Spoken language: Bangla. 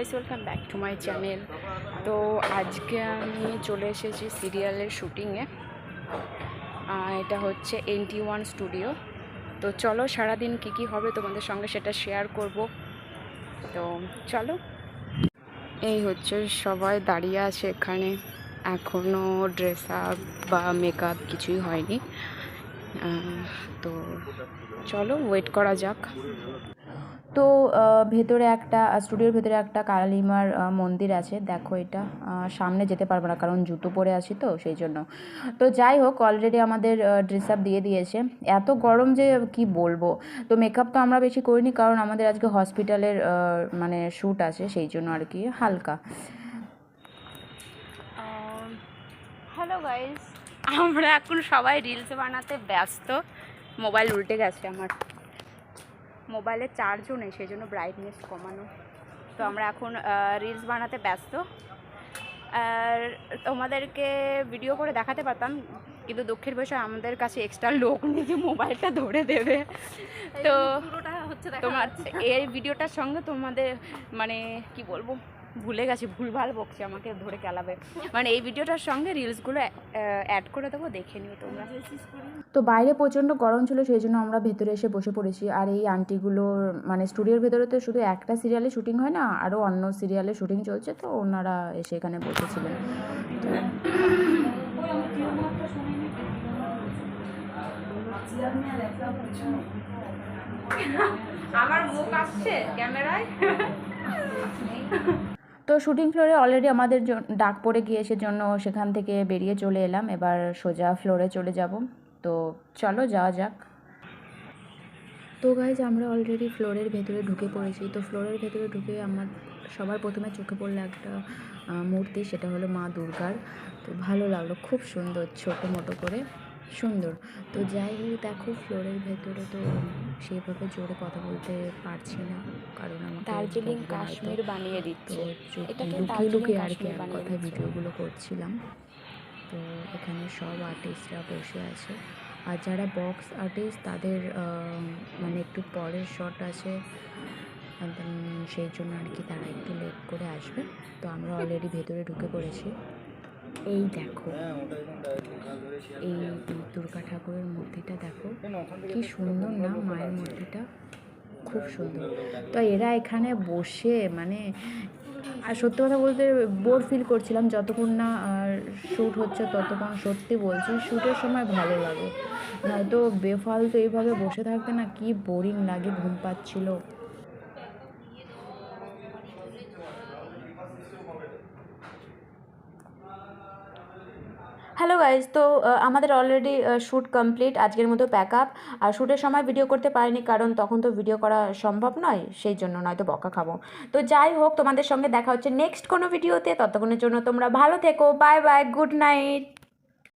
Guys welcome back to my channel তো আজকে আমি চলে এসেছি সিরিয়ালের শুটিংয়ে এটা হচ্ছে এনটি ওয়ান স্টুডিও তো চলো, সারাদিন কী কী হবে তোমাদের সঙ্গে সেটা শেয়ার করব। তো চলো। এই হচ্ছে সবাই দাঁড়িয়ে আছে এখানে। এখনও ড্রেস আপ বা মেকআপ কিছুই হয়নি। তো চলো ওয়েট করা যাক। তো ভেতরে একটা স্টুডিওর ভেতরে একটা কালিমার মন্দির আছে। দেখো এটা সামনে যেতে পারব না কারণ জুতো পরে আছি তো, সেই জন্য। তো যাই হোক অলরেডি আমাদের ড্রেস আপ দিয়ে দিয়েছে। এত গরম যে কি বলব? তো মেকআপ তো আমরা বেশি করিনি কারণ আমাদের আজকে হসপিটালের মানে শ্যুট আছে, সেই জন্য আর কি, হালকা। হ্যালো গাইস আমরা এখন সবাই রিলস বানাতে ব্যস্ত। মোবাইল উল্টে গেছে আমার। মোবাইলে চার্জও নেই সেই জন্য ব্রাইটনেস কমানো। তো আমরা এখন রিলস বানাতে ব্যস্ত। আর তোমাদেরকে ভিডিও করে দেখাতে পারতাম কিন্তু দুঃখের বিষয় আমাদের কাছে এক্সট্রা লোক নেই যে মোবাইলটা ধরে দেবে। তো তোমার এই ভিডিওটার সঙ্গে তোমাদের মানে কি বলব ভুলে গেছি ভুলভাল বকছে আমাকে ধরে কেলাবে। মানে এই ভিডিওটার সঙ্গে রিলসগুলো অ্যাড করে দেবো দেখে নিও তোমরা। তো বাইরে প্রচণ্ড গরম ছিল সেই জন্য আমরা ভেতরে এসে বসে পড়েছি। আর এই আন্টিগুলোর মানে স্টুডিওর ভেতরে তো শুধু একটা সিরিয়ালে শুটিং হয় না আরও অন্য সিরিয়ালে শুটিং চলছে তো ওনারা এসে এখানে বসেছিলেন। আমার মুখ আসছে ক্যামেরায়? তো শুটিং ফ্লোরে অলরেডি আমাদের ডাক পড়ে গিয়েছে জন্য সেখান থেকে বেরিয়ে চলে এলাম। এবার সোজা ফ্লোরে চলে যাব। তো চলো যাওয়া যাক। তো গাইজ আমরা অলরেডি ফ্লোরের ভেতরে ঢুকে পড়েছি। তো ফ্লোরের ভেতরে ঢুকে আমার, সবার প্রথমে চোখে পড়ল একটা মূর্তি, সেটা হলো মা দুর্গার। তো ভালো লাগল, খুব সুন্দর, ছোটো মোটো করে। সুন্দর। তো যাই হোক দেখো ফ্লোরের ভেতরে তো সেভাবে জোরে কথা বলতে পারছি না কারণ আমার দার্জিলিং কাশ্মীর বানিয়ে দিচ্ছে। লুকিয়ে লুকিয়ে আর কি এক কথায় ভিডিওগুলো করছিলাম। তো এখানে সব আর্টিস্টরা বসে আছে। আর যারা বক্স আর্টিস্ট তাদের মানে একটু পরের শট আছে। সেই জন্য আর কি তারা একটু লেট করে আসবে। তো আমরা অলরেডি ভেতরে ঢুকে পড়েছি। এই দেখো এই দুর্গা ঠাকুরের মূর্তিটা দেখো কি সুন্দর না মায়ের মূর্তিটা খুব সুন্দর। তো এরা এখানে বসে মানে আর সত্যি কথা বলতে বোর ফিল করছিলাম যতক্ষণ না শ্যুট হচ্ছে ততক্ষণ সত্যি বলছি শ্যুটের সময় ভালো লাগে। নয়তো বেফালতু এইভাবে বসে থাকতে না কি বোরিং লাগে ঘুম পাচ্ছিল। হ্যালো গাইজ তো আমাদের অলরেডি শ্যুট কমপ্লিট আজকের মতো প্যাক আপ আর শ্যুটের সময় ভিডিও করতে পারিনি, কারণ তখন তো ভিডিও করা সম্ভব নয়, সেই জন্য নয়তো বকা খাব। তো যাই হোক, তোমাদের সঙ্গে দেখা হচ্ছে নেক্সট কোনো ভিডিওতে ততক্ষণের জন্য তোমরা ভালো থেকো। Bye bye good night